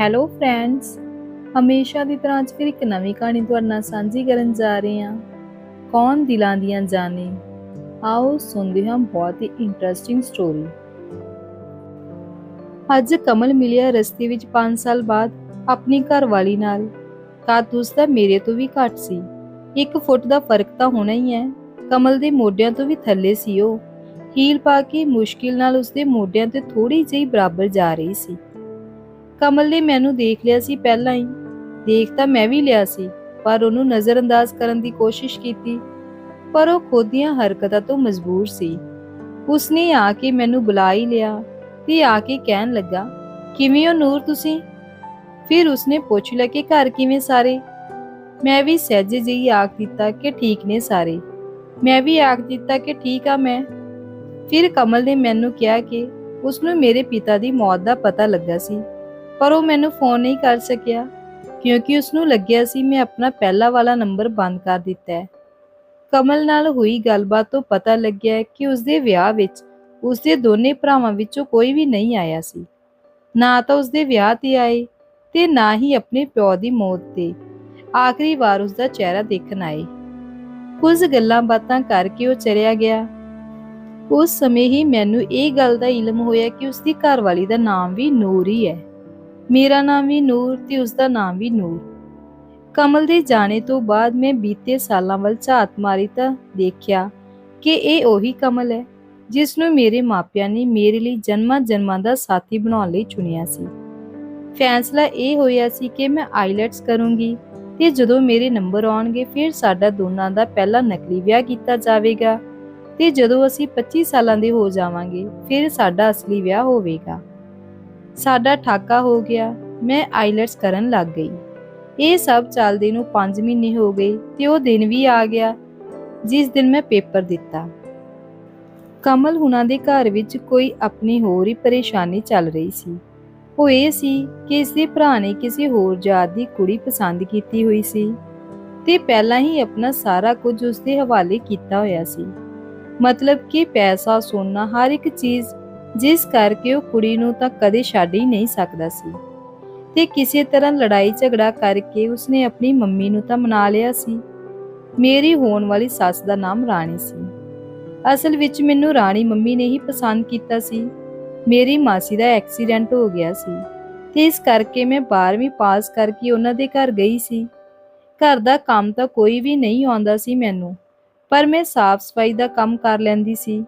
Hello friends ਹਮੇਸ਼ਾ ਦੀ ਤਰ੍ਹਾਂ ਅੱਜ ਫਿਰ ਇੱਕ ਨਵੀਂ ਕਹਾਣੀ ਤੁਹਾਡੇ ਨਾਲ ਸਾਂਝੀ ਕਰਨ ਜਾ ਰਹੇ ਹਾਂ। ਕੌਣ ਦਿਲਾਂ ਦੀਆਂ ਜਾਣੇ ਆਓ ਸੁਣਦੇ ਹਾਂ ਬਹੁਤ ਹੀ ਇੰਟਰਸਟਿੰਗ ਸਟੋਰੀ ਅੱਜ ਕਮਲ ਮਿਲਿਆ ਰਸਤੇ ਵਿੱਚ 5 ਸਾਲ ਬਾਅਦ ਆਪਣੀ ਘਰਵਾਲੀ ਨਾਲ। ਕੱਦ ਉਸਦਾ ਮੇਰੇ ਤੋਂ ਵੀ ਘੱਟ ਸੀ। ਇੱਕ ਫੁੱਟ ਦਾ ਫ਼ਰਕ ਤਾਂ ਹੋਣਾ ਹੀ ਹੈ। ਕਮਲ ਦੇ ਮੋਢਿਆਂ ਤੋਂ ਵੀ ਥੱਲੇ ਸੀ ਉਹ। ਹੀਲ ਪਾ ਕੇ ਮੁਸ਼ਕਿਲ ਨਾਲ ਉਸਦੇ ਮੋਢਿਆਂ ਤੇ ਥੋੜੀ ਜਿਹੀ ਬਰਾਬਰ ਜਾ ਰਹੀ ਸੀ। ਕਮਲ ਨੇ ਮੈਨੂੰ ਦੇਖ ਲਿਆ ਸੀ ਪਹਿਲਾਂ ਹੀ। ਦੇਖ ਤਾਂ ਮੈਂ ਵੀ ਲਿਆ ਸੀ, ਪਰ ਉਹਨੂੰ ਨਜ਼ਰਅੰਦਾਜ਼ ਕਰਨ ਦੀ ਕੋਸ਼ਿਸ਼ ਕੀਤੀ। ਪਰ ਉਹ ਖੁਦ ਦੀਆਂ ਹਰਕਤਾਂ ਤੋਂ ਮਜਬੂਰ ਸੀ। ਉਸਨੇ ਆ ਕੇ ਮੈਨੂੰ ਬੁਲਾ ਹੀ ਲਿਆ ਤੇ ਆ ਕੇ ਕਹਿਣ ਲੱਗਾ, ਕਿਵੇਂ ਹੋ ਨੂਰ ਤੁਸੀਂ? ਫਿਰ ਉਸਨੇ ਪੁੱਛ ਲਿਆ ਕਿ ਘਰ ਕਿਵੇਂ ਸਾਰੇ? ਮੈਂ ਵੀ ਸਹਿਜੇ ਜਿਹੀ ਆਖ ਦਿੱਤਾ ਕਿ ਠੀਕ ਨੇ ਸਾਰੇ। ਮੈਂ ਵੀ ਆਖ ਦਿੱਤਾ ਕਿ ਠੀਕ ਆ ਮੈਂ। ਫਿਰ ਕਮਲ ਨੇ ਮੈਨੂੰ ਕਿਹਾ ਕਿ ਉਸ ਨੂੰ ਮੇਰੇ ਪਿਤਾ ਦੀ ਮੌਤ ਦਾ ਪਤਾ ਲੱਗਾ ਸੀ। ਪਰ ਉਹ ਮੈਨੂੰ ਫੋਨ ਨਹੀਂ ਕਰ ਸਕਿਆ, ਕਿਉਂਕਿ ਉਸ ਨੂੰ ਲੱਗਿਆ ਸੀ ਮੈਂ ਆਪਣਾ ਪਹਿਲਾ ਵਾਲਾ ਨੰਬਰ ਬੰਦ ਕਰ ਦਿੱਤਾ ਹੈ। ਕਮਲ ਨਾਲ ਹੋਈ ਗੱਲਬਾਤ ਤੋਂ ਪਤਾ ਲੱਗਿਆ ਕਿ ਉਸ ਦੇ ਵਿਆਹ ਵਿੱਚ ਉਸ ਦੇ ਦੋਨੇ ਭਰਾਵਾਂ ਵਿੱਚੋਂ ਕੋਈ ਵੀ ਨਹੀਂ ਆਇਆ ਸੀ। ਨਾ ਤਾਂ ਉਸ ਦੇ ਵਿਆਹ ਤੇ ਆਏ ਤੇ ਨਾ ਹੀ ਆਪਣੇ ਪਿਓ ਦੀ ਮੌਤ ਤੇ। ਆਖਰੀ ਵਾਰ ਉਸ ਦਾ ਚਿਹਰਾ ਦੇਖਣ ਆਏ। ਕੁਝ ਗੱਲਾਂ ਬਾਤਾਂ ਕਰਕੇ ਉਹ ਚਲਿਆ ਗਿਆ। ਉਸ ਸਮੇਂ ਹੀ ਮੈਨੂੰ ਇਹ ਗੱਲ ਦਾ ਇਲਮ ਹੋਇਆ ਕਿ ਉਸ ਦੀ ਘਰਵਾਲੀ ਦਾ ਨਾਮ ਵੀ ਨੂਰ ਹੀ ਹੈ। ਮੇਰਾ ਨਾਮ ਵੀ ਨੂਰ ਤੇ ਉਸ ਦਾ ਨਾਮ ਵੀ ਨੂਰ। ਕਮਲ ਦੇ ਜਾਣੇ ਤੋਂ ਬਾਅਦ ਮੈਂ ਬੀਤੇ ਸਾਲਾਂ ਵੱਲ ਝਾਤ ਮਾਰੀ ਤਾਂ ਦੇਖਿਆ ਕਿ ਇਹ ਉਹੀ ਕਮਲ ਹੈ ਜਿਸ ਨੂੰ ਮੇਰੇ ਮਾਪਿਆਂ ਨੇ ਮੇਰੇ ਲਈ ਜਨਮਾਂ ਜਨਮਾਂ ਦਾ ਸਾਥੀ ਬਣਾਉਣ ਲਈ ਚੁਣਿਆ ਸੀ। ਫੈਸਲਾ ਇਹ ਹੋਇਆ ਸੀ ਕਿ ਮੈਂ ਆਈਲੈਟਸ ਕਰੂੰਗੀ ਤੇ ਜਦੋਂ ਮੇਰੇ ਨੰਬਰ ਆਉਣਗੇ ਫਿਰ ਸਾਡਾ ਦੋਨਾਂ ਦਾ ਪਹਿਲਾ ਨਕਲੀ ਵਿਆਹ ਕੀਤਾ ਜਾਵੇਗਾ ਤੇ ਜਦੋਂ ਅਸੀਂ 25 ਸਾਲਾਂ ਦੇ ਹੋ ਜਾਵਾਂਗੇ, ਫਿਰ ਸਾਡਾ ਅਸਲੀ ਵਿਆਹ ਹੋਵੇਗਾ। ਸਾਡਾ ਠਾਕਾ ਹੋ ਗਿਆ, ਮੈਂ ਆਈਲੈਟਸ ਕਰਨ ਲੱਗ ਗਈ। ਇਹ ਸਭ ਚੱਲਦੇ ਨੂੰ 5 ਮਹੀਨੇ ਹੋ ਗਏ ਤੇ ਉਹ ਦਿਨ ਵੀ ਆ ਗਿਆ, ਜਿਸ ਦਿਨ ਮੈਂ ਪੇਪਰ ਦਿੱਤਾ। ਕਮਲ ਹੁਣਾਂ ਦੇ ਘਰ ਵਿੱਚ ਕੋਈ ਆਪਣੀ ਹੋਰ ਹੀ ਪਰੇਸ਼ਾਨੀ ਚੱਲ ਰਹੀ ਸੀ। ਉਹ ਇਹ ਸੀ ਕਿ ਇਸ ਦੇ ਭਰਾ ਨੇ ਕਿਸੇ ਹੋਰ ਜਾਤ ਦੀ ਕੁੜੀ ਪਸੰਦ ਕੀਤੀ ਹੋਈ ਸੀ ਤੇ ਪਹਿਲਾਂ ਹੀ ਆਪਣਾ ਸਾਰਾ ਕੁਝ ਉਸ ਦੇ ਹਵਾਲੇ ਕੀਤਾ ਹੋਇਆ ਸੀ। ਮਤਲਬ ਕਿ ਪੈਸਾ, ਸੋਨਾ, ਹਰ ਇੱਕ ਚੀਜ਼ ਜਿਸ ਕਰਕੇ ਉਹ ਕੁੜੀ ਨੂੰ ਤਾਂ ਕਦੇ ਛੱਡ ਹੀ ਨਹੀਂ ਸਕਦਾ ਸੀ। ਤੇ ਕਿਸੇ ਤਰ੍ਹਾਂ ਲੜਾਈ ਝਗੜਾ ਕਰਕੇ ਉਸਨੇ ਆਪਣੀ ਮੰਮੀ ਨੂੰ ਤਾਂ ਮਨਾ ਲਿਆ ਸੀ। ਮੇਰੀ ਹੋਣ ਵਾਲੀ ਸੱਸ ਦਾ ਨਾਮ ਰਾਣੀ ਸੀ। ਅਸਲ ਵਿੱਚ ਮੈਨੂੰ ਰਾਣੀ ਮੰਮੀ ਨੇ ਹੀ ਪਸੰਦ ਕੀਤਾ ਸੀ। ਮੇਰੀ ਮਾਸੀ ਦਾ ਐਕਸੀਡੈਂਟ ਹੋ ਗਿਆ ਸੀ ਤੇ ਇਸ ਕਰਕੇ ਮੈਂ 12ਵੀਂ ਪਾਸ ਕਰਕੇ ਉਹਨਾਂ ਦੇ ਘਰ ਗਈ ਸੀ। ਘਰ ਦਾ ਕੰਮ ਤਾਂ ਕੋਈ ਵੀ ਨਹੀਂ ਆਉਂਦਾ ਸੀ ਮੈਨੂੰ, ਪਰ ਮੈਂ ਸਾਫ਼ ਸਫ਼ਾਈ ਦਾ ਕੰਮ ਕਰ ਲੈਂਦੀ ਸੀ।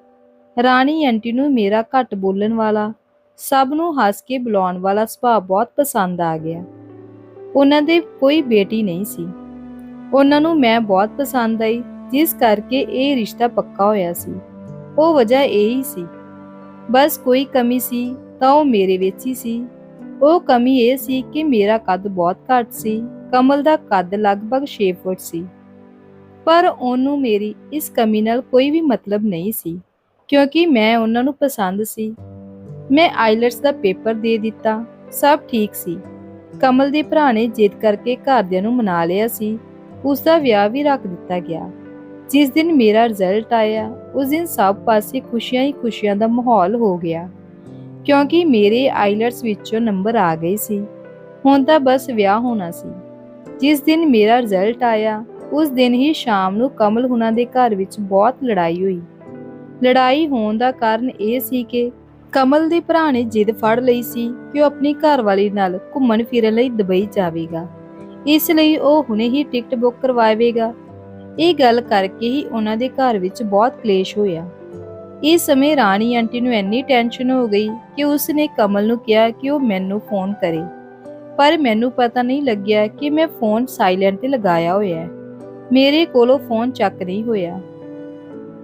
ਰਾਣੀ ਆਂਟੀ ਨੂੰ ਮੇਰਾ ਘੱਟ ਬੋਲਣ ਵਾਲਾ, ਸਭ ਨੂੰ ਹੱਸ ਕੇ ਬੁਲਾਉਣ ਵਾਲਾ ਸੁਭਾਅ ਬਹੁਤ ਪਸੰਦ ਆ ਗਿਆ। ਉਹਨਾਂ ਦੇ ਕੋਈ ਬੇਟੀ ਨਹੀਂ ਸੀ। ਉਹਨਾਂ ਨੂੰ ਮੈਂ ਬਹੁਤ ਪਸੰਦ ਆਈ, ਜਿਸ ਕਰਕੇ ਇਹ ਰਿਸ਼ਤਾ ਪੱਕਾ ਹੋਇਆ ਸੀ। ਉਹ ਵਜ੍ਹਾ ਇਹੀ ਸੀ। ਬਸ ਕੋਈ ਕਮੀ ਸੀ, ਤਾਂ ਉਹ ਮੇਰੇ ਵਿੱਚ ਹੀ ਸੀ। ਉਹ ਕਮੀ ਇਹ ਸੀ ਕਿ ਮੇਰਾ ਕੱਦ ਬਹੁਤ ਘੱਟ ਸੀ, ਕਮਲ ਦਾ ਕੱਦ ਲਗਭਗ 6 ਫੁੱਟ ਸੀ। ਪਰ ਉਹਨੂੰ ਮੇਰੀ ਇਸ ਕਮੀ ਨਾਲ ਕੋਈ ਵੀ ਮਤਲਬ ਨਹੀਂ ਸੀ। ਕਿਉਂਕਿ ਮੈਂ ਉਹਨਾਂ ਨੂੰ ਪਸੰਦ ਸੀ। ਮੈਂ ਆਈਲੈਟਸ ਦਾ ਪੇਪਰ ਦੇ ਦਿੱਤਾ। ਸਭ ਠੀਕ ਸੀ। ਕਮਲ ਦੇ ਭਰਾ ਨੇ ਜਿੱਦ ਕਰਕੇ ਘਰਦਿਆਂ ਨੂੰ ਮਨਾ ਲਿਆ ਸੀ। ਉਸ ਦਾ ਵਿਆਹ ਵੀ ਰੱਖ ਦਿੱਤਾ ਗਿਆ। ਜਿਸ ਦਿਨ ਮੇਰਾ ਰਿਜ਼ਲਟ ਆਇਆ, ਉਸ ਦਿਨ ਸਭ ਪਾਸੇ ਖੁਸ਼ੀਆਂ ਹੀ ਖੁਸ਼ੀਆਂ ਦਾ ਮਾਹੌਲ ਹੋ ਗਿਆ। ਕਿਉਂਕਿ ਮੇਰੇ ਆਈਲੈਟਸ ਵਿੱਚੋਂ ਨੰਬਰ ਆ ਗਏ ਸੀ। ਹੁਣ ਤਾਂ ਬਸ ਵਿਆਹ ਹੋਣਾ ਸੀ। ਜਿਸ ਦਿਨ ਮੇਰਾ ਰਿਜ਼ਲਟ ਆਇਆ, ਉਸ ਦਿਨ ਹੀ ਸ਼ਾਮ ਨੂੰ ਕਮਲ ਹੁਣਾਂ ਦੇ ਘਰ ਵਿੱਚ ਬਹੁਤ ਲੜਾਈ ਹੋਈ। ਲੜਾਈ ਹੋਣ ਦਾ ਕਾਰਨ ਇਹ ਸੀ ਕਿ ਕਮਲ ਦੇ ਭਰਾ ਨੇ ਜਿੱਦ ਫੜ ਲਈ ਸੀ ਕਿ ਉਹ ਆਪਣੀ ਘਰਵਾਲੀ ਨਾਲ ਘੁੰਮਣ ਫਿਰਨ ਲਈ ਦੁਬਈ ਜਾਵੇਗਾ। ਇਸ ਲਈ ਉਹ ਹੁਣੇ ਹੀ ਟਿਕਟ ਬੁੱਕ ਕਰਵਾਵੇਗਾ। ਇਹ ਗੱਲ ਕਰਕੇ ਹੀ ਉਹਨਾਂ ਦੇ ਘਰ ਵਿੱਚ ਬਹੁਤ ਕਲੇਸ਼ ਹੋਇਆ। ਇਸ ਸਮੇਂ ਰਾਣੀ ਆਂਟੀ ਨੂੰ ਇੰਨੀ ਟੈਨਸ਼ਨ ਹੋ ਗਈ ਕਿ ਉਸ ਨੇ ਕਮਲ ਨੂੰ ਕਿਹਾ ਕਿ ਉਹ ਮੈਨੂੰ ਫੋਨ ਕਰੇ। ਪਰ ਮੈਨੂੰ ਪਤਾ ਨਹੀਂ ਲੱਗਿਆ ਕਿ ਮੈਂ ਫੋਨ ਸਾਇਲੈਂਟ ਤੇ ਲਗਾਇਆ ਹੋਇਆ ਹੈ। ਮੇਰੇ ਕੋਲੋਂ ਫੋਨ ਚੱਕ ਨਹੀਂ ਹੋਇਆ।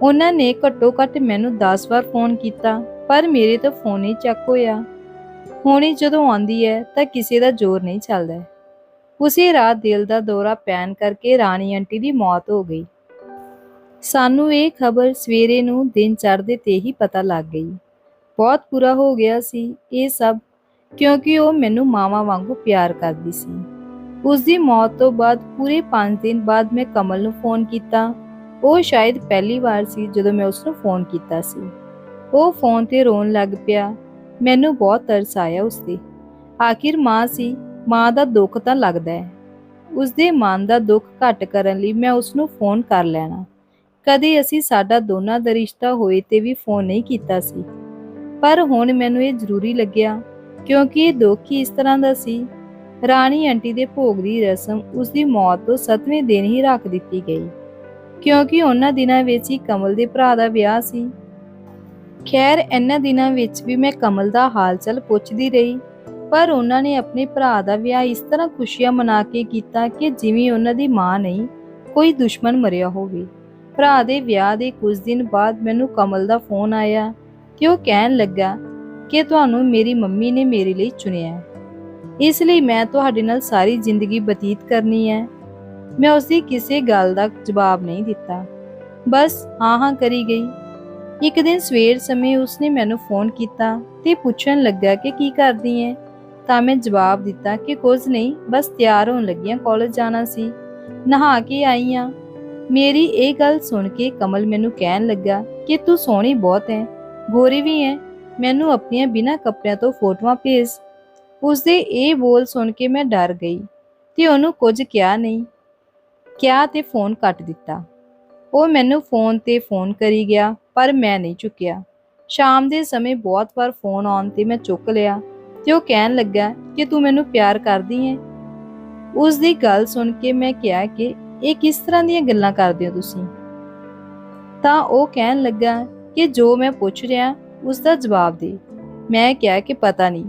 ਉਹਨਾਂ ਨੇ ਘੱਟੋ ਘੱਟ ਮੈਨੂੰ 10 ਵਾਰ ਫੋਨ ਕੀਤਾ, ਪਰ ਮੇਰੇ ਤੋਂ ਫੋਨ ਹੀ ਚੱਕ ਹੋਇਆ। ਹੋਣੀ ਜਦੋਂ ਆਉਂਦੀ ਹੈ ਤਾਂ ਕਿਸੇ ਦਾ ਜ਼ੋਰ ਨਹੀਂ ਚੱਲਦਾ ਉਸੇ ਰਾਤ ਦਿਲ ਦਾ ਦੌਰਾ ਪੈਣ ਕਰਕੇ ਰਾਣੀ ਆਂਟੀ ਦੀ ਮੌਤ ਹੋ ਗਈ। ਸਾਨੂੰ ਇਹ ਖਬਰ ਸਵੇਰੇ ਨੂੰ ਦਿਨ ਚੜ੍ਹਦੇ ਤੇ ਹੀ ਪਤਾ ਲੱਗ ਗਈ। ਬਹੁਤ ਬੁਰਾ ਹੋ ਗਿਆ ਸੀ ਇਹ ਸਭ, ਕਿਉਂਕਿ ਉਹ ਮੈਨੂੰ ਮਾਵਾ ਵਾਂਗੂ ਪਿਆਰ ਕਰਦੀ ਸੀ। ਉਸ ਦੀ ਮੌਤ ਤੋਂ ਬਾਅਦ ਪੂਰੇ 5 ਦਿਨ ਬਾਅਦ ਮੈਂ ਕਮਲ ਨੂੰ ਫੋਨ ਕੀਤਾ। ਉਹ ਸ਼ਾਇਦ ਪਹਿਲੀ ਵਾਰ ਸੀ ਜਦੋਂ ਮੈਂ ਉਸ ਨੂੰ ਫੋਨ ਕੀਤਾ ਸੀ। ਉਹ ਫੋਨ ਤੇ ਰੋਣ ਲੱਗ ਪਿਆ। ਮੈਨੂੰ ਬਹੁਤ ਤਰਸ ਆਇਆ ਉਸ ਤੇ ਆਖਿਰ ਮਾਂ ਸੀ। ਮਾਂ ਦਾ ਦੁੱਖ ਤਾਂ ਲੱਗਦਾ ਹੈ। ਉਸਦੇ ਮਨ ਦਾ ਦੁੱਖ ਘਟ ਕਰਨ ਲਈ ਮੈਂ ਉਸ ਨੂੰ ਫੋਨ ਕਰ ਲੈਣਾ। ਕਦੇ ਅਸੀਂ ਸਾਡਾ ਦੋਨਾਂ ਦਾ ਰਿਸ਼ਤਾ ਹੋਏ ਤੇ ਵੀ ਫੋਨ ਨਹੀਂ ਕੀਤਾ ਸੀ। ਪਰ ਹੁਣ ਮੈਨੂੰ ਇਹ ਜ਼ਰੂਰੀ ਲੱਗਿਆ ਕਿਉਂਕਿ ਇਹ ਦੁੱਖ ਹੀ ਇਸ ਤਰ੍ਹਾਂ ਦਾ ਸੀ। ਰਾਣੀ ਆਂਟੀ ਦੇ ਭੋਗ ਦੀ ਰਸਮ ਉਸ ਦੀ ਮੌਤ ਤੋਂ 7ਵੇਂ ਦਿਨ ਹੀ ਰੱਖ ਦਿੱਤੀ ਗਈ। ਕਿਉਂਕਿ ਉਹਨਾਂ ਦਿਨਾਂ ਵਿੱਚ ਹੀ ਕਮਲ ਦੇ ਭਰਾ ਦਾ ਵਿਆਹ ਸੀ। ਖੈਰ, ਇਹਨਾਂ ਦਿਨਾਂ ਵਿੱਚ ਵੀ ਮੈਂ ਕਮਲ ਦਾ ਹਾਲ ਚਾਲ ਪੁੱਛਦੀ ਰਹੀ, ਪਰ ਉਹਨਾਂ ਨੇ ਆਪਣੇ ਭਰਾ ਦਾ ਵਿਆਹ ਇਸ ਤਰ੍ਹਾਂ ਖੁਸ਼ੀਆਂ ਮਨਾ ਕੇ ਕੀਤਾ ਕਿ ਜਿਵੇਂ ਉਹਨਾਂ ਦੀ ਮਾਂ ਨਹੀਂ, ਕੋਈ ਦੁਸ਼ਮਣ ਮਰਿਆ ਹੋਵੇ। ਭਰਾ ਦੇ ਵਿਆਹ ਦੇ ਕੁਝ ਦਿਨ ਬਾਅਦ ਮੈਨੂੰ ਕਮਲ ਦਾ ਫੋਨ ਆਇਆ ਕਿ ਉਹ ਕਹਿਣ ਲੱਗਾ ਕਿ ਤੁਹਾਨੂੰ ਮੇਰੀ ਮੰਮੀ ਨੇ ਮੇਰੇ ਲਈ ਚੁਣਿਆ। ਇਸ ਲਈ ਮੈਂ ਤੁਹਾਡੇ ਨਾਲ ਸਾਰੀ ਜ਼ਿੰਦਗੀ ਬਤੀਤ ਕਰਨੀ ਹੈ। ਮੈਂ ਉਸ ਦੀ ਕਿਸੇ ਗੱਲ ਦਾ ਜਵਾਬ ਨਹੀਂ ਦਿੱਤਾ। ਬਸ ਹਾਂ ਹਾਂ ਕਰੀ ਗਈ। ਇੱਕ ਦਿਨ ਸਵੇਰ ਸਮੇਂ ਉਸਨੇ ਮੈਨੂੰ ਫੋਨ ਕੀਤਾ ਤੇ ਪੁੱਛਣ ਲੱਗਾ ਕਿ ਕੀ ਕਰਦੀ ਹੈ ਤਾਂ ਮੈਂ ਜਵਾਬ ਦਿੱਤਾ ਕਿ ਕੁਝ ਨਹੀਂ, ਬਸ ਤਿਆਰ ਹੋਣ ਲੱਗੀਆਂ, ਕਾਲਜ ਜਾਣਾ ਸੀ। ਨਹਾ ਕੇ ਆਈ ਆ। ਮੇਰੀ ਇਹ ਗੱਲ ਸੁਣ ਕੇ ਕਮਲ ਮੈਨੂੰ ਕਹਿਣ ਲੱਗਾ ਕਿ ਤੂੰ ਸੋਹਣੀ ਬਹੁਤ ਹੈ ਗੋਰੀ ਵੀ ਹੈ ਮੈਨੂੰ ਆਪਣੀਆਂ ਬਿਨਾਂ ਕੱਪੜਿਆਂ ਤੋਂ ਫੋਟੋਆਂ ਭੇਜ। ਉਸਦੇ ਇਹ ਬੋਲ ਸੁਣ ਕੇ ਮੈਂ ਡਰ ਗਈ ਤੇ ਉਹਨੂੰ ਕੁਝ ਕਿਹਾ ਨਹੀਂ। ਕਿਹਾ ਤੇ ਫੋਨ ਕੱਟ ਦਿੱਤਾ। ਉਹ ਮੈਨੂੰ ਫੋਨ ਤੇ ਫੋਨ ਕਰੀ ਗਿਆ, ਪਰ ਮੈਂ ਨਹੀਂ ਚੁੱਕਿਆ। ਸ਼ਾਮ ਦੇ ਸਮੇਂ ਬਹੁਤ ਵਾਰ ਫੋਨ ਆਉਣ ਤੇ ਮੈਂ ਚੁੱਕ ਲਿਆ ਤੇ ਉਹ ਕਹਿਣ ਲੱਗਾ ਕਿ ਤੂੰ ਮੈਨੂੰ ਪਿਆਰ ਕਰਦੀ ਹੈ ਉਸ ਦੀ ਗੱਲ ਸੁਣ ਕੇ ਮੈਂ ਕਿਹਾ ਕਿ ਇਹ ਕਿਸ ਤਰ੍ਹਾਂ ਦੀਆਂ ਗੱਲਾਂ ਕਰਦੇ ਹੋ ਤੁਸੀਂ? ਤਾਂ ਉਹ ਕਹਿਣ ਲੱਗਾ ਕਿ ਜੋ ਮੈਂ ਪੁੱਛ ਰਿਹਾ ਉਸ ਦਾ ਜਵਾਬ ਦੇ। ਮੈਂ ਕਿਹਾ ਕਿ ਪਤਾ ਨਹੀਂ।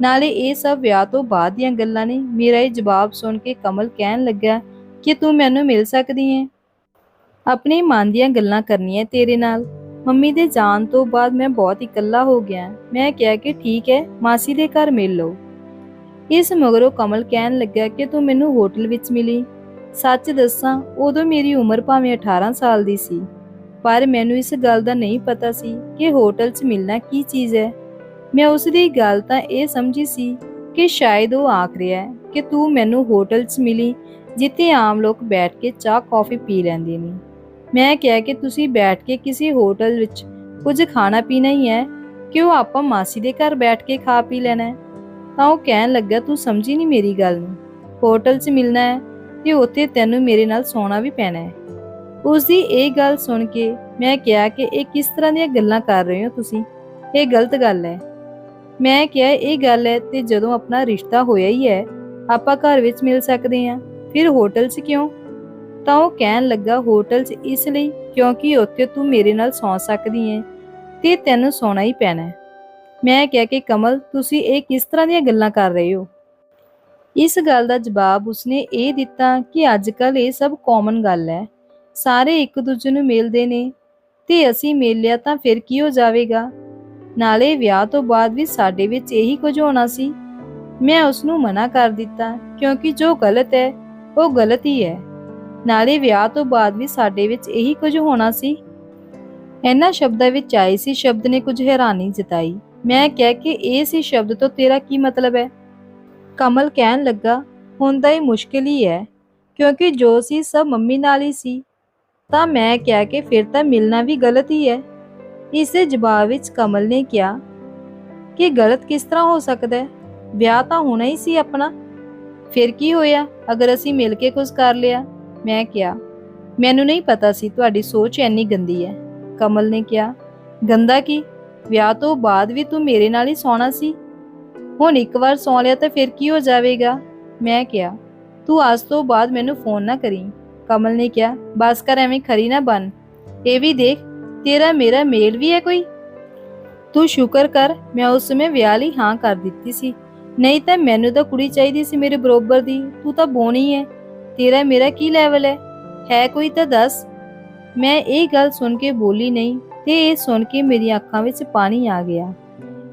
ਨਾਲੇ ਇਹ ਸਭ ਵਿਆਹ ਤੋਂ ਬਾਅਦ ਦੀਆਂ ਗੱਲਾਂ ਨੇ। ਮੇਰਾ ਇਹ ਜਵਾਬ ਸੁਣ ਕੇ ਕਮਲ ਕਹਿਣ ਲੱਗਾ ਕਿ ਤੂੰ ਮੈਨੂੰ ਮਿਲ ਸਕਦੀ ਹੈ ਆਪਣੇ ਮਨ ਦੀਆਂ ਗੱਲਾਂ ਕਰਨੀਆਂ ਤੇਰੇ ਨਾਲ। ਮੰਮੀ ਦੇ ਜਾਣ ਤੋਂ ਬਾਅਦ ਮੈਂ ਬਹੁਤ ਇਕੱਲਾ ਹੋ ਗਿਆ ਮੈਂ ਕਿਹਾ ਕਿ ਠੀਕ ਹੈ ਮਾਸੀ ਦੇ ਘਰ ਮਿਲ ਲਓ। ਇਸ ਮਗਰੋਂ ਕਮਲ ਕਹਿਣ ਲੱਗਾ ਕਿ ਤੂੰ ਮੈਨੂੰ ਹੋਟਲ ਵਿੱਚ ਮਿਲੀ। ਸੱਚ ਦੱਸਾਂ, ਉਦੋਂ ਮੇਰੀ ਉਮਰ ਭਾਵੇਂ 18 ਸਾਲ ਦੀ ਸੀ। ਪਰ ਮੈਨੂੰ ਇਸ ਗੱਲ ਦਾ ਨਹੀਂ ਪਤਾ ਸੀ ਕਿ ਹੋਟਲ 'ਚ ਮਿਲਣਾ ਕੀ ਚੀਜ਼ ਹੈ ਮੈਂ ਉਸ ਦੀ ਗੱਲ ਤਾਂ ਇਹ ਸਮਝੀ ਸੀ ਕਿ ਸ਼ਾਇਦ ਉਹ ਆਖ ਰਿਹਾ ਹੈ ਕਿ ਤੂੰ ਮੈਨੂੰ ਹੋਟਲ 'ਚ ਮਿਲੀ ਜਿੱਥੇ ਆਮ ਲੋਕ ਬੈਠ ਕੇ ਚਾਹ, ਕੌਫੀ ਪੀ ਲੈਂਦੇ ਨੇ। ਮੈਂ ਕਿਹਾ ਕਿ ਤੁਸੀਂ ਬੈਠ ਕੇ ਕਿਸੇ ਹੋਟਲ ਵਿੱਚ ਕੁਝ ਖਾਣਾ ਪੀਣਾ ਹੀ ਹੈ, ਕਿਉਂ ਆਪਾਂ ਮਾਸੀ ਦੇ ਘਰ ਬੈਠ ਕੇ ਖਾ ਪੀ ਲੈਣਾ ਤਾਂ ਉਹ ਕਹਿਣ ਲੱਗਾ, ਤੂੰ ਸਮਝੀ ਨਹੀਂ ਮੇਰੀ ਗੱਲ ਨੂੰ। ਹੋਟਲ 'ਚ ਮਿਲਣਾ ਹੈ ਤੇ ਉੱਥੇ ਤੈਨੂੰ ਮੇਰੇ ਨਾਲ ਸੌਣਾ ਵੀ ਪੈਣਾ ਹੈ। ਉਸ ਦੀ ਇਹ ਗੱਲ ਸੁਣ ਕੇ ਮੈਂ ਕਿਹਾ ਕਿ ਇਹ ਕਿਸ ਤਰ੍ਹਾਂ ਦੀਆਂ ਗੱਲਾਂ ਕਰ ਰਹੇ ਹੋ ਤੁਸੀਂ? ਇਹ ਗਲਤ ਗੱਲ ਹੈ। ਮੈਂ ਕਿਹਾ, ਇਹ ਗੱਲ ਹੈ ਤੇ ਜਦੋਂ ਆਪਣਾ ਰਿਸ਼ਤਾ ਹੋਇਆ ਹੀ ਹੈ, ਆਪਾਂ ਘਰ ਵਿੱਚ ਮਿਲ ਸਕਦੇ ਹਾਂ। ਫਿਰ ਹੋਟਲ 'ਚ ਕਿਉਂ? ਤਾਂ ਉਹ ਕਹਿਣ ਲੱਗਾ, ਹੋਟਲ 'ਚ ਇਸ ਲਈ ਕਿਉਂਕਿ ਉੱਥੇ ਤੂੰ ਮੇਰੇ ਨਾਲ ਸੌਂ ਸਕਦੀ ਹੈ ਤੇ ਤੈਨੂੰ ਸੌਣਾ ਹੀ ਪੈਣਾ ਮੈਂ ਕਿਹਾ ਕਿ ਕਮਲ, ਤੁਸੀਂ ਇਹ ਕਿਸ ਤਰ੍ਹਾਂ ਦੀਆਂ ਗੱਲਾਂ ਕਰ ਰਹੇ ਹੋ? ਇਸ ਗੱਲ ਦਾ ਜਵਾਬ ਉਸਨੇ ਇਹ ਦਿੱਤਾ ਕਿ ਅੱਜ ਕੱਲ ਇਹ ਸਭ ਕਾਮਨ ਗੱਲ ਹੈ। ਸਾਰੇ ਇੱਕ ਦੂਜੇ ਨੂੰ ਮਿਲਦੇ ਨੇ ਤੇ ਅਸੀਂ ਮਿਲ ਲਿਆ ਤਾਂ ਫਿਰ ਕੀ ਹੋ ਜਾਵੇਗਾ? ਨਾਲੇ ਵਿਆਹ ਤੋਂ ਬਾਅਦ ਵੀ ਸਾਡੇ ਵਿੱਚ ਇਹੀ ਕੁਝ ਹੋਣਾ ਸੀ। ਮੈਂ ਉਸ ਨੂੰ ਮਨਾ ਕਰ ਦਿੱਤਾ ਕਿਉਂਕਿ ਜੋ ਗਲਤ ਹੈ ਉਹ ਗਲਤ ਹੀ ਹੈ। ਨਾਲੇ ਵਿਆਹ ਤੋਂ ਬਾਅਦ ਵੀ ਸਾਡੇ ਵਿੱਚ ਇਹੀ ਕੁਝ ਹੋਣਾ ਸੀ। ਇਹਨਾਂ ਸ਼ਬਦਾਂ ਵਿੱਚ ਆਏ ਸੀ ਸ਼ਬਦ ਨੇ ਕੁਝ ਹੈਰਾਨੀ ਜਤਾਈ। ਮੈਂ ਕਹਿ ਕੇ ਇਹ ਸੀ ਸ਼ਬਦ ਤੋਂ ਤੇਰਾ ਕੀ ਮਤਲਬ ਹੈ? ਕਮਲ ਕਹਿਣ ਲੱਗਾ ਹੁੰਦਾ ਹੀ ਮੁਸ਼ਕਿਲ ਹੀ ਹੈ, ਕਿਉਂਕਿ ਜੋ ਸੀ ਸਭ ਮੰਮੀ ਨਾਲ ਹੀ ਸੀ। ਤਾਂ ਮੈਂ ਕਹਿ ਕੇ ਫਿਰ ਤਾਂ ਮਿਲਣਾ ਵੀ ਗਲਤ ਹੀ ਹੈ। ਇਸੇ ਜਵਾਬ ਵਿੱਚ ਕਮਲ ਨੇ ਕਿਹਾ, ਕਿ ਗਲਤ ਕਿਸ ਤਰ੍ਹਾਂ ਹੋ ਸਕਦਾ ਹੈ? ਵਿਆਹ ਤਾਂ ਹੋਣਾ ਹੀ ਸੀ ਆਪਣਾ। ਫਿਰ ਕੀ ਹੋਇਆ? ਅਗਰ ਅਸੀਂ ਮਿਲ ਕੇ ਕੁਝ ਕਰ ਲਿਆ? ਮੈਂ ਕਿਹਾ, ਮੈਨੂੰ ਨਹੀਂ ਪਤਾ ਸੀ ਤੁਹਾਡੀ ਸੋਚ ਇੰਨੀ ਗੰਦੀ ਹੈ। ਕਮਲ ਨੇ ਕਿਹਾ, ਗੰਦਾ ਕੀ? ਵਿਆਹ ਤੋਂ ਬਾਅਦ ਵੀ ਤੂੰ ਮੇਰੇ ਨਾਲ ਹੀ ਸੌਣਾ ਸੀ? ਹੁਣ ਇੱਕ ਵਾਰ ਸੌ ਲਿਆ ਤਾਂ ਫਿਰ ਕੀ ਹੋ ਜਾਵੇਗਾ? ਮੈਂ ਕਿਹਾ, ਤੂੰ ਅੱਜ ਤੋਂ ਬਾਅਦ ਮੈਨੂੰ ਫੋਨ ਨਾ ਕਰੀ। ਕਮਲ ਨੇ ਕਿਹਾ, ਬਸ ਕਰ, ਐਵੇਂ ਖਰੀ ਨਾ ਬਣ ਇਹ ਵੀ ਦੇਖ, ਤੇਰਾ ਮੇਰਾ ਮੇਲ ਵੀ ਹੈ ਕੋਈ? ਤੂੰ ਸ਼ੁਕਰ ਕਰ, ਮੈਂ ਉਸ ਸਮੇਂ ਵਿਆਹ ਲਈ ਹਾਂ ਕਰ ਦਿੱਤੀ ਸੀ। ਨਹੀਂ ਤਾਂ ਮੈਨੂੰ ਤਾਂ ਕੁੜੀ ਚਾਹੀਦੀ ਸੀ ਮੇਰੇ ਬਰੋਬਰ ਦੀ, ਤੂੰ ਤਾਂ ਬੋਣੀ ਹੈ ਤੇਰਾ ਮੇਰਾ ਕੀ ਲੈਵਲ ਹੈ ਹੈ ਕੋਈ ਤਾਂ ਦੱਸ। ਮੈਂ ਇਹ ਗੱਲ ਸੁਣ ਕੇ ਬੋਲੀ ਨਹੀਂ, ਤੇ ਇਹ ਸੁਣ ਕੇ ਮੇਰੀਆਂ ਅੱਖਾਂ ਵਿੱਚ ਪਾਣੀ ਆ ਗਿਆ।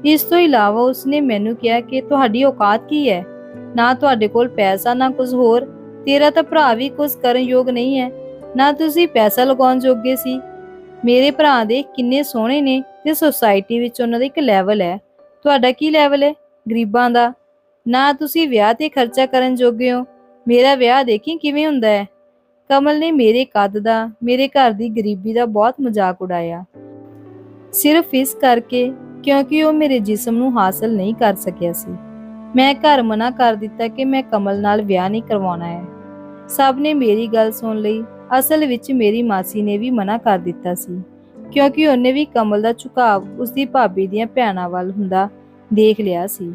ਇਸ ਤੋਂ ਇਲਾਵਾ ਉਸਨੇ ਮੈਨੂੰ ਕਿਹਾ ਕਿ ਤੁਹਾਡੀ ਔਕਾਤ ਕੀ ਹੈ ਨਾ ਤੁਹਾਡੇ ਕੋਲ ਪੈਸਾ, ਨਾ ਕੁਝ ਹੋਰ। ਤੇਰਾ ਤਾਂ ਭਰਾ ਵੀ ਕੁਝ ਕਰਨ ਯੋਗ ਨਹੀਂ ਹੈ ਨਾ ਤੁਸੀਂ ਪੈਸਾ ਲਗਾਉਣ ਜੋਗੇ ਸੀ। ਮੇਰੇ ਭਰਾ ਦੇ ਕਿੰਨੇ ਸੋਹਣੇ ਨੇ, ਤੇ ਸੋਸਾਇਟੀ ਵਿੱਚ ਉਹਨਾਂ ਦਾ ਇੱਕ ਲੈਵਲ ਹੈ ਤੁਹਾਡਾ ਕੀ ਲੈਵਲ ਹੈ ਗਰੀਬਾਂ ਦਾ। ਨਾ ਤੁਸੀਂ ਵਿਆਹ ਤੇ ਖਰਚਾ ਕਰਨ ਜੋਗੇ ਹੋ। ਮੇਰਾ ਵਿਆਹ ਦੇਖੀ ਕਿਵੇਂ ਹੁੰਦਾ ਹੈ? ਕਮਲ ਨੇ ਮੇਰੇ ਕੱਦ ਦਾ, ਮੇਰੇ ਘਰ ਦੀ ਗਰੀਬੀ ਦਾ ਬਹੁਤ ਮਜ਼ਾਕ ਉਡਾਇਆ। ਸਿਰਫ ਇਸ ਕਰਕੇ ਕਿਉਂਕਿ ਉਹ ਮੇਰੇ ਜਿਸਮ ਨੂੰ ਹਾਸਲ ਨਹੀਂ ਕਰ ਸਕਿਆ ਸੀ। ਮੈਂ ਘਰ ਮਨਾ ਕਰ ਦਿੱਤਾ ਕਿ ਮੈਂ ਕਮਲ ਨਾਲ ਵਿਆਹ ਨਹੀਂ ਕਰਵਾਉਣਾ ਹੈ। ਸਭ ਨੇ ਮੇਰੀ ਗੱਲ ਸੁਣ ਲਈ। ਅਸਲ ਵਿੱਚ ਮੇਰੀ ਮਾਸੀ ਨੇ ਵੀ ਮਨਾ ਕਰ ਦਿੱਤਾ ਸੀ। ਕਿਉਂਕਿ ਉਹਨੇ ਵੀ ਕਮਲ ਦਾ ਝੁਕਾਅ ਉਸਦੀ ਭਾਬੀ ਦੀਆਂ ਭੈਣਾਂ ਵੱਲ ਹੁੰਦਾ ਦੇਖ ਲਿਆ ਸੀ।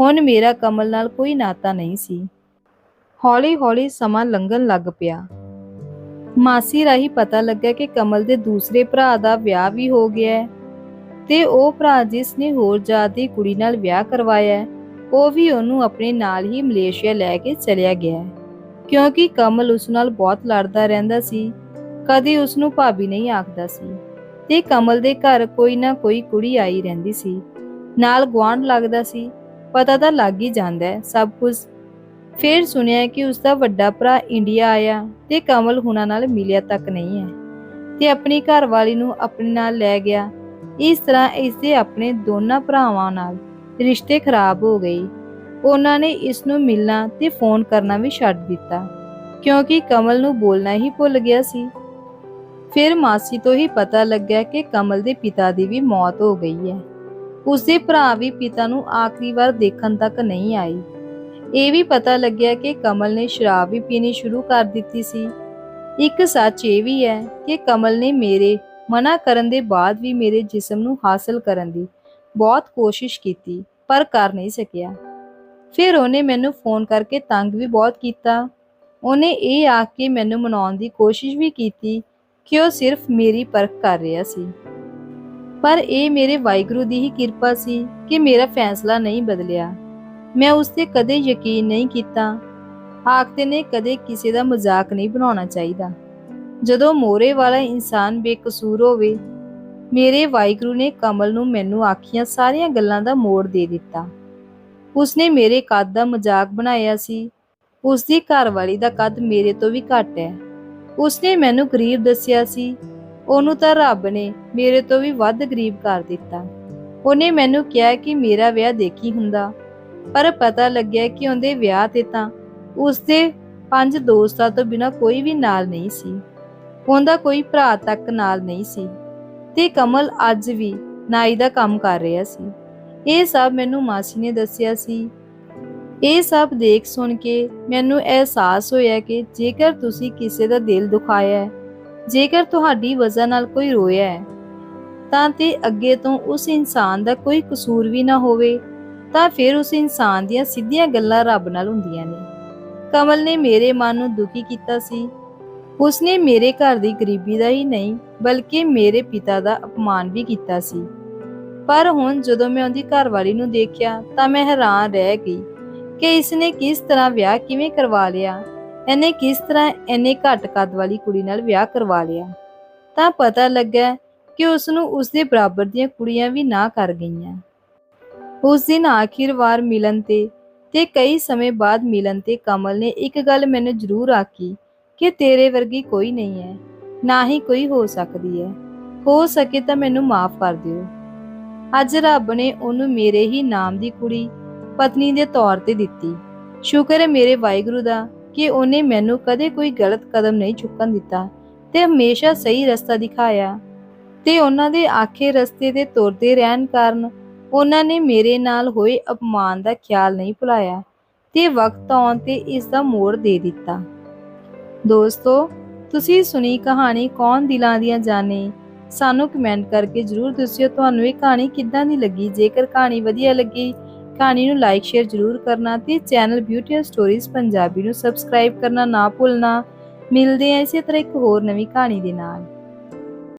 ਹੁਣ ਮੇਰਾ ਕਮਲ ਨਾਲ ਕੋਈ ਨਾਤਾ ਨਹੀਂ ਸੀ। ਹੌਲੀ-ਹੌਲੀ ਸਮਾਂ ਲੰਘਣ ਲੱਗ ਪਿਆ। ਮਾਸੀ ਰਾਹੀਂ ਪਤਾ ਲੱਗਾ ਕਿ ਕਮਲ ਦੇ ਦੂਸਰੇ ਭਰਾ ਦਾ ਵਿਆਹ ਵੀ ਹੋ ਗਿਆ ਹੈ ਤੇ ਉਹ ਭਰਾ ਜਿਸ ਨੇ ਹੋਰ ਜਾਤ ਦੀ ਕੁੜੀ ਨਾਲ ਵਿਆਹ ਕਰਵਾਇਆ ਹੈ, ਉਹ ਵੀ ਉਹਨੂੰ ਆਪਣੇ ਨਾਲ ਹੀ ਮਲੇਸ਼ੀਆ ਲੈ ਕੇ ਚਲਿਆ ਗਿਆ ਕਿਉਂਕਿ ਕਮਲ ਉਸ ਨਾਲ ਬਹੁਤ ਲੜਦਾ ਰਹਿੰਦਾ ਸੀ, ਕਦੇ ਉਸ ਨੂੰ ਭਾਬੀ ਨਹੀਂ ਆਖਦਾ ਸੀ ਤੇ ਕਮਲ ਦੇ ਘਰ ਕੋਈ ਨਾ ਕੋਈ ਕੁੜੀ ਆਈ ਰਹਿੰਦੀ ਸੀ। ਨਾਲ ਗੁਆਂਢ ਲੱਗਦਾ ਸੀ। ਪਤਾ ਤਾਂ ਲੱਗ ਹੀ ਜਾਂਦਾ ਹੈ ਸਭ ਕੁਝ। ਫਿਰ ਸੁਣਿਆ ਕਿ ਉਸ ਦਾ ਵੱਡਾ ਭਰਾ ਇੰਡੀਆ ਆਇਆ ਤੇ ਕਮਲ ਹੁਣਾਂ ਨਾਲ ਮਿਲਿਆ ਤੱਕ ਨਹੀਂ ਹੈ। ਤੇ ਆਪਣੀ ਘਰਵਾਲੀ ਨੂੰ ਆਪਣੇ ਨਾਲ ਲੈ ਗਿਆ। ਇਸ ਤਰ੍ਹਾਂ ਇਸ ਦੇ ਆਪਣੇ ਦੋਨਾਂ ਭਰਾਵਾਂ ਨਾਲ ਰਿਸ਼ਤੇ ਖਰਾਬ ਹੋ ਗਏ। ਉਹਨਾਂ ਨੇ ਇਸ ਨੂੰ ਮਿਲਣਾ ਤੇ ਫੋਨ ਕਰਨਾ ਵੀ ਛੱਡ ਦਿੱਤਾ, ਕਿਉਂਕਿ ਕਮਲ ਨੂੰ ਬੋਲਣਾ ਹੀ ਭੁੱਲ ਗਿਆ ਸੀ। ਫਿਰ ਮਾਸੀ ਤੋਂ ਹੀ ਪਤਾ ਲੱਗਿਆ ਕਿ ਕਮਲ ਦੇ ਪਿਤਾ ਦੀ ਵੀ ਮੌਤ ਹੋ ਗਈ ਹੈ। ਉਸਦੇ ਭਰਾ ਵੀ ਪਿਤਾ ਨੂੰ ਆਖਰੀ ਵਾਰ ਦੇਖਣ ਤੱਕ ਨਹੀਂ ਆਏ ਇਹ ਵੀ ਪਤਾ ਲੱਗਿਆ ਕਿ ਕਮਲ ਨੇ ਸ਼ਰਾਬ ਵੀ ਪੀਣੀ ਸ਼ੁਰੂ ਕਰ ਦਿੱਤੀ ਸੀ। ਇੱਕ ਸੱਚ ਇਹ ਵੀ ਹੈ ਕਿ ਕਮਲ ਨੇ ਮੇਰੇ, ਮਨਾ ਕਰਨ ਦੇ ਬਾਅਦ ਵੀ ਮੇਰੇ ਜਿਸਮ ਨੂੰ ਹਾਸਲ ਕਰਨ ਦੀ ਬਹੁਤ ਕੋਸ਼ਿਸ਼ ਕੀਤੀ, ਪਰ ਕਰ ਨਹੀਂ ਸਕਿਆ। ਫਿਰ ਉਹਨੇ ਮੈਨੂੰ ਫੋਨ ਕਰਕੇ ਤੰਗ ਵੀ ਬਹੁਤ ਕੀਤਾ। ਉਹਨੇ ਇਹ ਆਖ ਕੇ ਮੈਨੂੰ ਮਨਾਉਣ ਦੀ ਕੋਸ਼ਿਸ਼ ਵੀ ਕੀਤੀ ਕਿ ਉਹ ਸਿਰਫ ਮੇਰੀ ਪਰਖ ਕਰ ਰਿਹਾ ਸੀ। ਪਰ ਇਹ ਮੇਰੇ ਵਾਹਿਗੁਰੂ ਦੀ ਹੀ ਕਿਰਪਾ ਸੀ ਕਿ ਮੇਰਾ ਫੈਸਲਾ ਨਹੀਂ ਬਦਲਿਆ। ਮੈਂ ਉਸ ਤੇ ਕਦੇ ਯਕੀਨ ਨਹੀਂ ਕੀਤਾ। ਆਖਦੇ ਨੇ ਕਦੇ ਕਿਸੇ ਦਾ ਮਜ਼ਾਕ ਨਹੀਂ ਬਣਾਉਣਾ ਚਾਹੀਦਾ। ਜਦੋਂ ਮੋਰੇ ਵਾਲਾ ਇਨਸਾਨ ਬੇਕਸੂਰ ਹੋਵੇ, ਮੇਰੇ ਵਾਹਿਗੁਰੂ ਨੇ ਕਮਲ ਨੂੰ ਮੈਨੂੰ ਆਖੀਆਂ ਸਾਰੀਆਂ ਗੱਲਾਂ ਦਾ ਮੋੜ ਦੇ ਦਿੱਤਾ। ਉਸਨੇ ਮੇਰੇ ਕੱਦ ਦਾ ਮਜ਼ਾਕ ਬਣਾਇਆ ਸੀ। ਉਸਦੀ ਘਰਵਾਲੀ ਦਾ ਕੱਦ ਮੇਰੇ ਤੋਂ ਵੀ ਘੱਟ ਹੈ। ਉਸਨੇ ਮੈਨੂੰ ਗਰੀਬ ਦੱਸਿਆ ਸੀ ਉਹਨੂੰ ਤਾਂ ਰੱਬ ਨੇ ਮੇਰੇ ਤੋਂ ਵੀ ਵੱਧ ਗਰੀਬ ਕਰ ਦਿੱਤਾ। ਉਹਨੇ ਮੈਨੂੰ ਕਿਹਾ ਕਿ ਮੇਰਾ ਵਿਆਹ ਦੇਖੀ ਹੁੰਦਾ, ਪਰ ਪਤਾ ਲੱਗਿਆ ਕਿ ਉਹਦੇ ਵਿਆਹ ਤੇ ਤਾਂ ਉਸਦੇ ਪੰਜ ਦੋਸਤਾਂ ਤੋਂ ਬਿਨਾ ਕੋਈ ਵੀ ਨਾਲ ਨਹੀਂ ਸੀ। ਉਹਦਾ ਕੋਈ ਭਰਾ ਤੱਕ ਨਾਲ ਨਹੀਂ ਸੀ ਤੇ ਕਮਲ ਅੱਜ ਵੀ ਨਾਈ ਦਾ ਕੰਮ ਕਰ ਰਿਹਾ ਸੀ। ਇਹ ਸਭ ਮੈਨੂੰ ਮਾਸੀ ਨੇ ਦੱਸਿਆ ਸੀ। ਇਹ ਸਭ ਦੇਖ ਸੁਣ ਕੇ ਮੈਨੂੰ ਅਹਿਸਾਸ ਹੋਇਆ ਕਿ ਜੇਕਰ ਤੁਸੀਂ ਕਿਸੇ ਦਾ ਦਿਲ ਦੁਖਾਇਆ ਹੈ ਜੇਕਰ ਤੁਹਾਡੀ ਵਜ੍ਹਾ ਨਾਲ ਕੋਈ ਰੋਇਆ ਹੈ, ਤਾਂ ਤੇ ਅੱਗੇ ਤੋਂ ਉਸ ਇਨਸਾਨ ਦਾ ਕੋਈ ਕਸੂਰ ਵੀ ਨਾ ਹੋਵੇ, ਤਾਂ ਫਿਰ ਉਸ ਇਨਸਾਨ ਦੀਆਂ ਸਿੱਧੀਆਂ ਗੱਲਾਂ ਰੱਬ ਨਾਲ ਹੁੰਦੀਆਂ ਨੇ। ਕਮਲ ਨੇ ਮੇਰੇ ਮਨ ਨੂੰ ਦੁਖੀ ਕੀਤਾ ਸੀ। ਉਸਨੇ ਮੇਰੇ ਘਰ ਦੀ ਗਰੀਬੀ ਦਾ ਹੀ ਨਹੀਂ, ਬਲਕਿ ਮੇਰੇ ਪਿਤਾ ਦਾ ਅਪਮਾਨ ਵੀ ਕੀਤਾ ਸੀ। ਪਰ ਹੁਣ ਜਦੋਂ ਮੈਂ ਉਹਦੀ ਘਰਵਾਲੀ ਨੂੰ ਦੇਖਿਆ, ਤਾਂ ਮੈਂ ਹੈਰਾਨ ਰਹਿ ਗਈ ਕਿ ਇਸਨੇ ਕਿਸ ਤਰ੍ਹਾਂ ਵਿਆਹ ਕਿਵੇਂ ਕਰਵਾ ਲਿਆ। ਇਹਨੇ ਕਿਸ ਤਰ੍ਹਾਂ ਇੰਨੇ ਘੱਟ ਕੱਦ ਵਾਲੀ ਕੁੜੀ ਨਾਲ ਵਿਆਹ ਕਰਵਾ ਲਿਆ? ਤਾਂ ਪਤਾ ਲੱਗਾ ਕਿ ਉਸ ਨੂੰ ਉਸਦੇ ਬਰਾਬਰ ਦੀਆਂ ਕੁੜੀਆਂ ਵੀ ਨਾ ਕਰ ਗਈਆਂ। ਉਸ ਦਿਨ ਆਖਿਰ ਵਾਰ ਮਿਲਨ ਤੇ ਤੇ ਕਈ ਸਮੇਂ ਬਾਅਦ ਮਿਲਨ ਤੇ ਕਮਲ ਨੇ ਇੱਕ ਗੱਲ ਮੈਨੂੰ ਜ਼ਰੂਰ ਆਖੀ ਕਿ ਤੇਰੇ ਵਰਗੀ ਕੋਈ ਨਹੀਂ ਹੈ, ਨਾ ਹੀ ਕੋਈ ਹੋ ਸਕਦੀ ਹੈ। ਹੋ ਸਕੇ ਤਾਂ ਮੈਨੂੰ ਮਾਫ ਕਰ ਦਿਓ। ਅੱਜ ਰੱਬ ਨੇ ਉਹਨੂੰ ਮੇਰੇ ਹੀ ਨਾਮ ਦੀ ਕੁੜੀ ਪਤਨੀ ਦੇ ਤੌਰ ਤੇ ਦਿੱਤੀ। ਸ਼ੁਕਰ ਹੈ ਮੇਰੇ ਵਾਹਿਗੁਰੂ ਦਾ ਕਿ ਉਹਨੇ ਮੈਨੂੰ ਕਦੇ ਕੋਈ ਗਲਤ ਕਦਮ ਨਹੀਂ ਚੁੱਕਣ ਦਿੱਤਾ ਤੇ ਹਮੇਸ਼ਾ ਸਹੀ ਰਸਤਾ ਦਿਖਾਇਆ। ਤੇ ਉਹਨਾਂ ਦੇ ਆਖੇ ਰਸਤੇ ਤੇ ਤੁਰਦੇ ਰਹਿਣ ਕਾਰਨ ਉਹਨਾਂ ਨੇ ਮੇਰੇ ਨਾਲ ਹੋਏ ਅਪਮਾਨ ਦਾ ਖਿਆਲ ਨਹੀਂ ਭੁਲਾਇਆ ਤੇ ਵਕਤ ਆਉਣ ਤੇ ਇਸ ਦਾ ਮੋੜ ਦੇ ਦਿੱਤਾ। ਦੋਸਤੋ, ਤੁਸੀਂ ਸੁਣੀ ਕਹਾਣੀ ਕੌਣ ਦਿਲਾਂ ਦੀਆਂ ਜਾਣੇ ਸਾਨੂੰ ਕਮੈਂਟ ਕਰਕੇ ਜਰੂਰ ਦੱਸਿਓ। ਤੁਹਾਨੂੰ ਇਹ ਕਹਾਣੀ ਕਿੱਦਾਂ ਦੀ ਲੱਗੀ? ਜੇਕਰ ਕਹਾਣੀ ਵਧੀਆ ਲੱਗੀ ਕਹਾਣੀ ਨੂੰ ਲਾਈਕ ਸ਼ੇਅਰ ਜਰੂਰ ਕਰਨਾ ਤੇ channel beauty and stories Punjabi ਨੂੰ ਸਬਸਕ੍ਰਾਈਬ ਕਰਨਾ ਨਾ ਭੁੱਲਣਾ। ਮਿਲਦੇ ਹਾਂ ਇਸੇ ਤਰ੍ਹਾਂ ਇੱਕ ਹੋਰ ਨਵੀਂ ਕਹਾਣੀ ਦੇ ਨਾਲ।